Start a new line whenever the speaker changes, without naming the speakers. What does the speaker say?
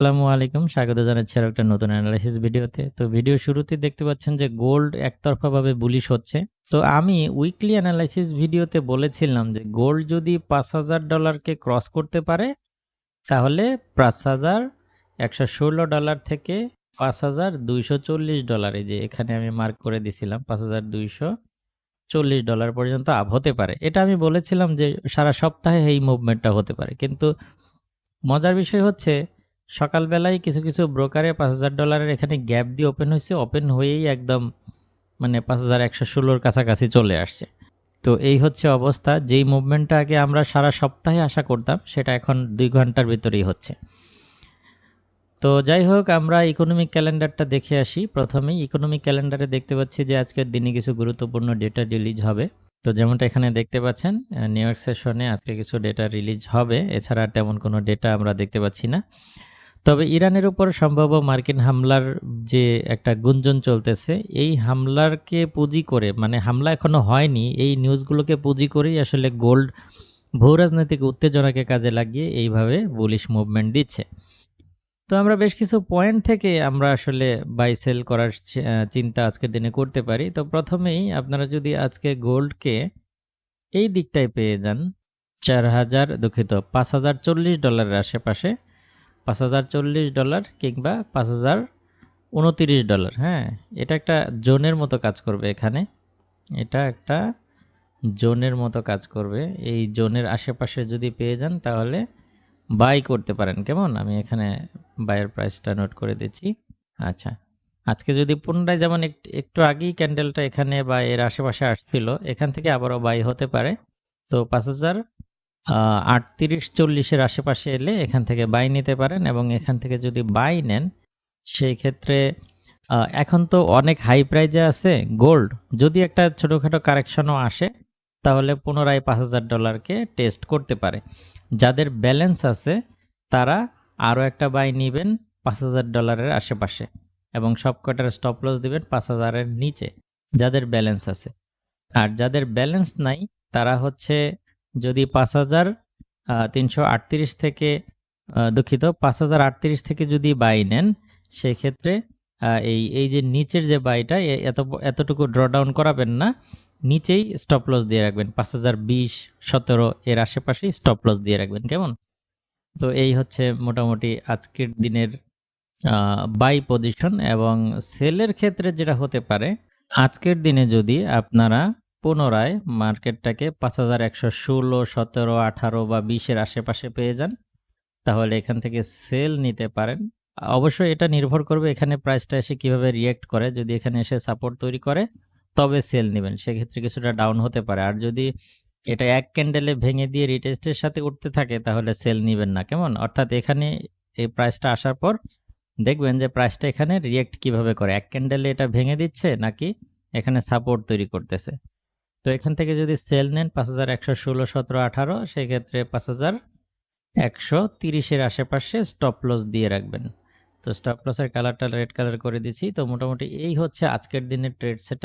আসসালামু আলাইকুম। স্বাগত জানাচ্ছি আরও একটা নতুন অ্যানালাইসিস ভিডিওতে। তো ভিডিও শুরুতে দেখতে পাচ্ছেন যে গোল্ড একতরফাভাবে বুলিশ হচ্ছে। তো আমি উইকলি অ্যানালাইসিস ভিডিওতে বলেছিলাম যে গোল্ড যদি পাঁচ হাজার ডলারকে ক্রস করতে পারে, তাহলে পাঁচ হাজার একশো ষোলো ডলার থেকে পাঁচ হাজার দুইশো চল্লিশ ডলারে যে এখানে আমি মার্ক করে দিছিলাম, পাঁচ হাজার দুইশো চল্লিশ ডলার পর্যন্ত আপ হতে পারে। এটা আমি বলেছিলাম যে সারা সপ্তাহে এই মুভমেন্টটা হতে পারে। কিন্তু মজার বিষয় হচ্ছে সকালবেলায় কিছু কিছু ব্রোকারে পাঁচ হাজার ডলারের এখানে গ্যাপ দিয়ে ওপেন হয়েছে। ওপেন হয়েই একদম মানে পাঁচ হাজার একশো ষোলোর কাছাকাছি চলে আসছে। তো এই হচ্ছে অবস্থা। যেই মুভমেন্টটা আগে আমরা সারা সপ্তাহে আশা করতাম, সেটা এখন দুই ঘণ্টার ভিতরেই হচ্ছে। তো যাই হোক, আমরা ইকোনমিক ক্যালেন্ডারটা দেখে আসি। প্রথমেই ইকোনমিক ক্যালেন্ডারে দেখতে পাচ্ছি যে আজকের দিনে কিছু গুরুত্বপূর্ণ ডেটা রিলিজ হবে। তো যেমনটা এখানে দেখতে পাচ্ছেন নিউ ইয়র্ক সেশনে আজকে কিছু ডেটা রিলিজ হবে। এছাড়া তেমন কোনো ডেটা আমরা দেখতে পাচ্ছি না। তবে ইরানের উপর সম্ভাব্য মার্কিন হামলার যে একটা গুঞ্জন চলতেছে, এই হামলারকে পুঁজি করে মানে হামলা এখনও হয়নি, এই নিউজগুলোকে পুঁজি করেই আসলে গোল্ড ভূরাজনৈতিক উত্তেজনাকে কাজে লাগিয়ে এইভাবে বুলিশ মুভমেন্ট দিচ্ছে। তো আমরা বেশ কিছু পয়েন্ট থেকে আমরা আসলে বাই সেল করার চিন্তা আজকের দিনে করতে পারি। তো প্রথমেই আপনারা যদি আজকে গোল্ডকে এই দিকটায় পেয়ে যান, চার হাজার দুঃখিত, পাঁচ হাজার চল্লিশ ডলারের আশেপাশে পাঁচ হাজার চল্লিশ ডলার কিংবা পাঁচ হাজার উনতিরিশ ডলার হ্যাঁ? এটা একটা জোনের মতো কাজ করবে এখানে। এটা একটা জোনের মতো কাজ করবে। এই জোনের আশেপাশে যদি পেয়ে যান তাহলে বাই করতে পারেন। কেমন? আমি এখানে বাইয়ের প্রাইসটা নোট করে দিচ্ছি। আচ্ছা। আজকে যদি পুনরায় যেমন একটু আগেই ক্যান্ডেলটা এখানে বা এর আশেপাশে আসছিল, এখান থেকে আবারও বাই হতে পারে। তো পাঁচ হাজার আটত্রিশ চল্লিশের আশেপাশে এলে এখান থেকে বাই নিতে পারেন এবং এখান থেকে যদি বাই নেন, সেই ক্ষেত্রে এখন তো অনেক হাই প্রাইজে আছে গোল্ড যদি একটা ছোটোখাটো কারেকশনও আসে, তাহলে পুনরায় পাঁচ হাজার ডলারকে টেস্ট করতে পারে। যাদের ব্যালেন্স আছে, তারা আরও একটা বাই নেবেন পাঁচ হাজার ডলারের আশেপাশে এবং সবকটার স্টপ লস দিবেন পাঁচ হাজারের নিচে, যাদের ব্যালেন্স আছে। আর যাদের ব্যালেন্স নাই, তারা হচ্ছে যদি পাঁচ হাজার তিনশো আটত্রিশ থেকে দুঃখিত, পাঁচ হাজার আটত্রিশ থেকে যদি বাই নেন, সেক্ষেত্রে এই এই যে নিচের যে বাইটা এত, এতটুকু ড্র ডাউন করাবেন না, নিচেই স্টপ লস দিয়ে রাখবেন। পাঁচ হাজার বিশ, সতেরো, এর আশেপাশেই স্টপ লস দিয়ে রাখবেন, কেমন? তো এই হচ্ছে মোটামুটি আজকের দিনের বাই পজিশন এবং সেলের ক্ষেত্রে যেটা হতে পারে, আজকের দিনে যদি আপনারা পুনরায় মার্কেটটাকে পাঁচ হাজার একশো ষোলো, সতেরো, আঠারো বা বিশের আশেপাশে পেয়ে যান, তাহলে এখান থেকে সেল নিতে পারেন। অবশ্যই এটা নির্ভর করবে এখানে প্রাইসটা এসে কীভাবে রিয়েক্ট করে। যদি এখানে এসে সাপোর্ট তৈরি করে, তবে সেল নেবেন। সেক্ষেত্রে কিছুটা ডাউন হতে পারে। আর যদি এটা এক ক্যান্ডেলে ভেঙে দিয়ে রিটেস্টের সাথে উঠতে থাকে, তাহলে সেল নেবেন না। কেমন? অর্থাৎ এখানে এই প্রাইসটা আসার পর দেখবেন যে প্রাইসটা এখানে রিয়েক্ট কীভাবে করে? এক ক্যান্ডেলে এটা ভেঙে দিচ্ছে নাকি এখানে সাপোর্ট তৈরি করতেছে? তো এখান থেকে যদি সেল নেন পাঁচ হাজার একশো ষোলো, সতেরো, আঠারো, সেক্ষেত্রে পাঁচ হাজার একশো তিরিশের আশেপাশে স্টপ লস দিয়ে রাখবেন। তো স্টপ লসের কালারটা রেড কালার করে দিছি তো মোটামুটি এই হচ্ছে আজকের দিনের ট্রেড সেট